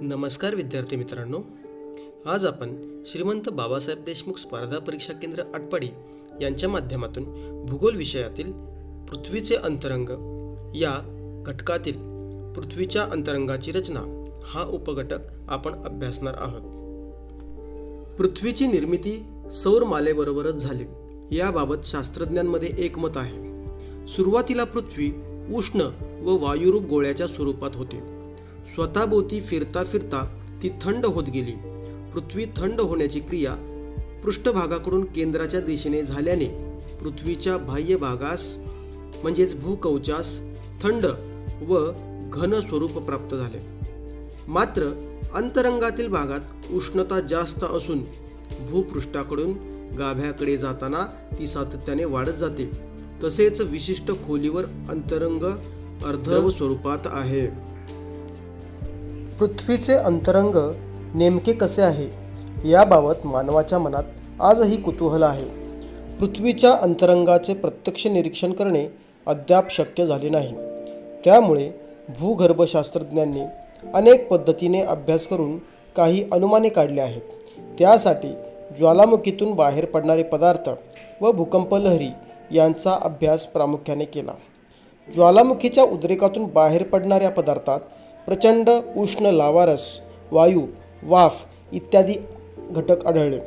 नमस्कार विद्यार्थी मित्रांनो. आज आपण श्रीमंत बाबासाहेब देशमुख स्पर्धा परीक्षा केंद्र आटपाडी यांच्या माध्यमातून भूगोल विषयातील पृथ्वीचे अंतरंग या घटकातील पृथ्वीच्या अंतरंगाची रचना हा उपघटक आपण अभ्यासणार आहोत. पृथ्वीची निर्मिती सौरमालेबरोबरच झाली. याबाबत शास्त्रज्ञांमध्ये एकमत आहे. सुरुवातीला पृथ्वी उष्ण व वायुरूप गोळ्याच्या स्वरूपात होते. स्वतःभोवती फिरता फिरता ती थंड होत गेली. पृथ्वी थंड होण्याची क्रिया पृष्ठभागाकडून केंद्राच्या दिशेने झाल्याने पृथ्वीच्या बाह्य भागास म्हणजेच भूकवचास थंड व घन स्वरूप प्राप्त झाले. मात्र अंतरंगातील भागात उष्णता जास्त असून भूपृष्ठाकडून गाभ्याकडे जाताना ती सातत्याने वाढत जाते. तसेच विशिष्ट खोलीवर अंतरंग अर्धव स्वरूपात आहे. पृथ्वीचे अंतरंग नेमके कसे आहे याबाबत मानवाच्या मनात आजही कुतूहल आहे. पृथ्वीच्या अंतरंगाचे प्रत्यक्ष निरीक्षण करणे अद्याप शक्य झाले नाही. त्यामुळे भूगर्भशास्त्रज्ञांनी अनेक पद्धतीने अभ्यास करून काही अनुमाने काढले आहेत. त्यासाठी ज्वालामुखीतून बाहेर पडणारे पदार्थ व भूकंपलहरी यांचा अभ्यास प्रामुख्याने केला. ज्वालामुखीच्या उद्रेकातून बाहेर पडणाऱ्या पदार्थात प्रचंड उष्ण लावारस वायू वाफ इत्यादी घटक आढळले.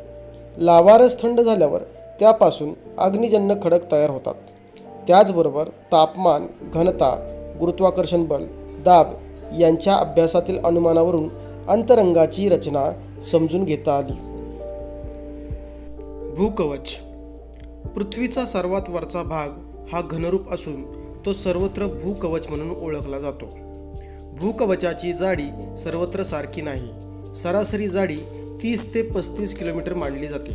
लावारस थंड झाल्यावर त्यापासून अग्निजन्य खडक तयार होतात. त्याचबरोबर तापमान घनता गुरुत्वाकर्षण बल दाब यांच्या अभ्यासातील अनुमानावरून अंतरंगाची रचना समजून घेता आली. भूकवच. पृथ्वीचा सर्वात वरचा भाग हा घनरूप असून तो सर्वत्र भूकवच म्हणून ओळखला जातो. भूकवचाची जाडी सर्वत्र सारखी नाही. सरासरी जाडी तीस ते पस्तीस किलोमीटर मानली जाते.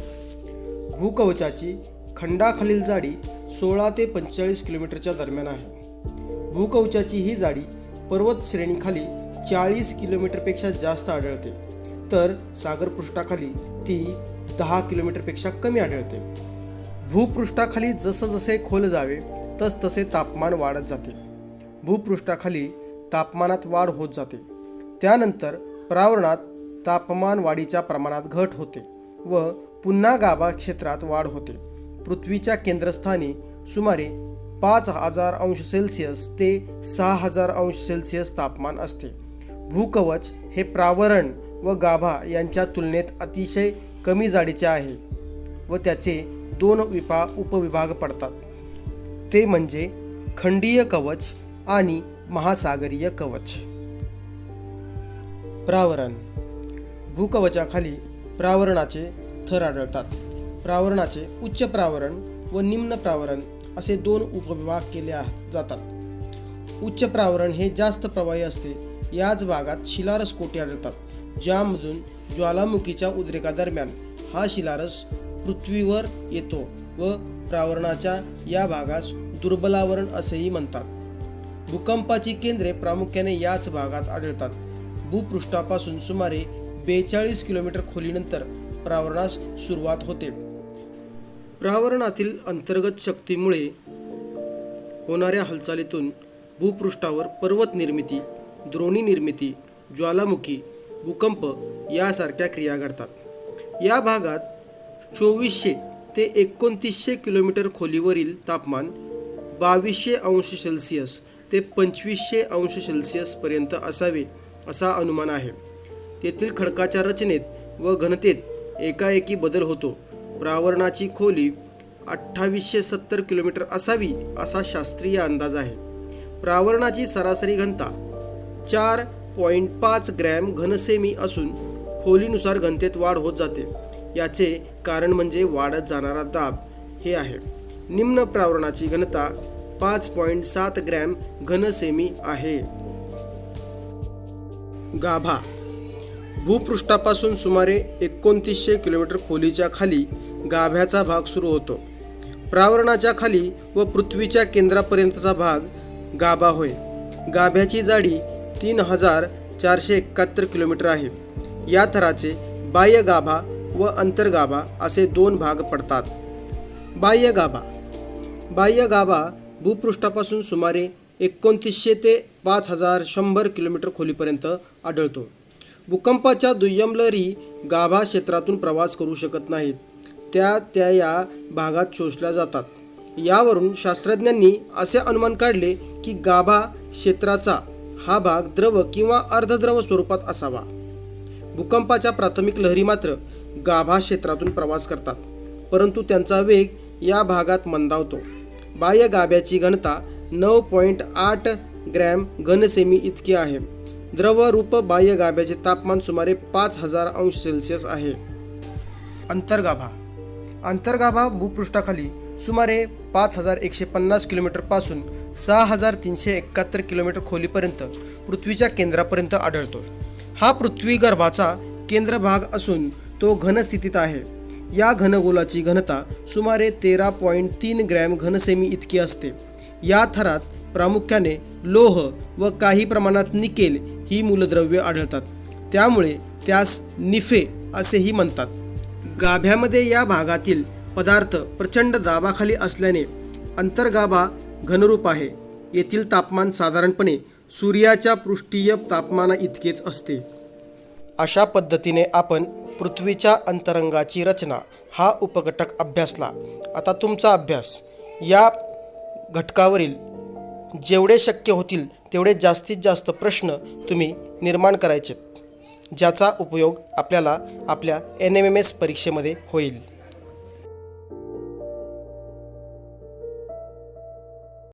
भूकवचाची खंडाखालील जाडी सोळा ते पंचेचाळीस किलोमीटरच्या दरम्यान आहे. भूकवचाची ही जाडी पर्वत श्रेणीखाली चाळीस किलोमीटरपेक्षा जास्त आढळते. तर सागरपृष्ठाखाली ती दहा किलोमीटरपेक्षा कमी आढळते. भूपृष्ठाखाली जसं जसे खोल जावे तसतसे तापमान वाढत जाते. भूपृष्ठाखाली तापमानात वाढ होत जाते. त्यानंतर प्रावरणात तापमान वाढीच्या प्रमाणात घट होते व पुन्हा गाभा क्षेत्रात वाढ होते. पृथ्वीच्या केंद्रस्थानी सुमारे पाच हजार अंश सेल्सिअस ते सहा हजार अंश सेल्सिअस तापमान असते. भूकवच हे प्रावरण व गाभा यांच्या तुलनेत अतिशय कमी जाडीचे आहे व त्याचे दोन विभा उपविभाग पडतात. ते म्हणजे खंडीय कवच आणि महासागरीय कवच. प्रावरण. भूकवचाखाली प्रावरणाचे थर आढळतात. प्रावरणाचे उच्च प्रावरण व निम्न प्रावरण असे दोन उपविभाग केले जातात. उच्च प्रावरण हे जास्त प्रवाही असते. याच भागात शिलारस कोटी आढळतात ज्यामधून ज्वालामुखीच्या उद्रेकादरम्यान हा शिलारस पृथ्वीवर येतो व प्रावरणाच्या या भागास दुर्बलावरण असेही म्हणतात. भूकंपाची केंद्रे प्रामुख्याने याच भागात आढळतात. भूपृष्ठापासून सुमारे बेचाळीस किलोमीटर खोलीनंतर प्रावरणास सुरुवात होते. प्रावरणातील अंतर्गत शक्तीमुळे होणाऱ्या हालचालीतून भूपृष्ठावर पर्वत निर्मिती द्रोणी निर्मिती ज्वालामुखी भूकंप यासारख्या क्रिया घडतात. या भागात चोवीसशे ते एकोणतीसशे किलोमीटर खोलीवरील तापमान बावीसशे अंश सेल्सिअस ते पंचवीसशे अंश सेल्सिअसपर्यंत असावे असा अनुमान आहे. तेथील खडकाच्या रचनेत व घनतेत एकाएकी बदल होतो. प्रावरणाची खोली अठ्ठावीसशे सत्तर किलोमीटर असावी असा शास्त्रीय अंदाज आहे. प्रावरणाची सरासरी घनता चार पॉईंट पाच ग्रॅम घनसेमी असून खोलीनुसार घनतेत वाढ होत जाते. याचे कारण म्हणजे वाढत जाणारा दाब हे आहे. निम्न प्रावरणाची घनता पाच पॉईंट सात ग्रॅम घनसेमी आहे. गाभा. भूपृष्ठापासून सुमारे एकोणतीसशे किलोमीटर खोलीच्या खाली गाभ्याचा भाग सुरू होतो. प्रावरणाच्या खाली व पृथ्वीच्या केंद्रापर्यंतचा भाग गाभा होय. गाभ्याची जाडी तीन हजार चारशे एकाहत्तर किलोमीटर आहे. या थराचे बाह्य गाभा व अंतर्गाभा असे दोन भाग पडतात. बाह्य गाभा बाह्य गाभा भूपृष्ठापासून सुमारे एकोणतीसशे ते पाच हजार शंभर किलोमीटर खोलीपर्यंत आढळतो. भूकंपाच्या दुय्यम लहरी गाभा क्षेत्रातून प्रवास करू शकत नाहीत. त्या त्या या भागात शोषल्या जातात. यावरून शास्त्रज्ञांनी असे अनुमान काढले की गाभा क्षेत्राचा हा भाग द्रव किंवा अर्धद्रव स्वरूपात असावा. भूकंपाच्या प्राथमिक लहरी मात्र गाभा क्षेत्रातून प्रवास करतात परंतु त्यांचा वेग या भागात मंदावतो. बाह्य गाभ्याची घनता नऊ पॉईंट आठ ग्रॅम घनसेमी इतकी आहे. द्रवरूप बाह्य गाभ्याचे तापमान सुमारे पाच हजार अंश सेल्सिअस आहे. अंतर्गाभा. अंतर्गाभा भूपृष्ठाखाली सुमारे पाच हजार एकशे पन्नास किलोमीटरपासून सहा हजार तीनशे एकाहत्तर किलोमीटर खोलीपर्यंत पृथ्वीच्या केंद्रापर्यंत आढळतो. हा पृथ्वी गर्भाचा केंद्र भाग असून तो घनस्थितीत आहे. या घनगोलाची घनता सुमारे तेरा पॉईंट तीन ग्रॅम घनसेमी इतकी असते. या थरात प्रामुख्याने लोह व काही प्रमाणात निकेल ही मूलद्रव्ये आढळतात. त्यामुळे त्यास निफे असेही म्हणतात. गाभ्यामध्ये या भागातील पदार्थ प्रचंड दाबाखाली असल्याने अंतर्गाभा घनरूप आहे. येथील तापमान साधारणपणे सूर्याच्या पृष्ठीय तापमाना इतकेच असते. अशा पद्धतीने आपण पृथ्वीच्या अंतरंगाची रचना हा उपघटक अभ्यासला. आता तुमचा अभ्यास. या घटकावरील जेवढे शक्य होतील तेवढे जास्तीत जास्त प्रश्न तुम्ही निर्माण करायचेत ज्याचा उपयोग आपल्याला आपल्या एन एम एम एस परीक्षेमध्ये होईल.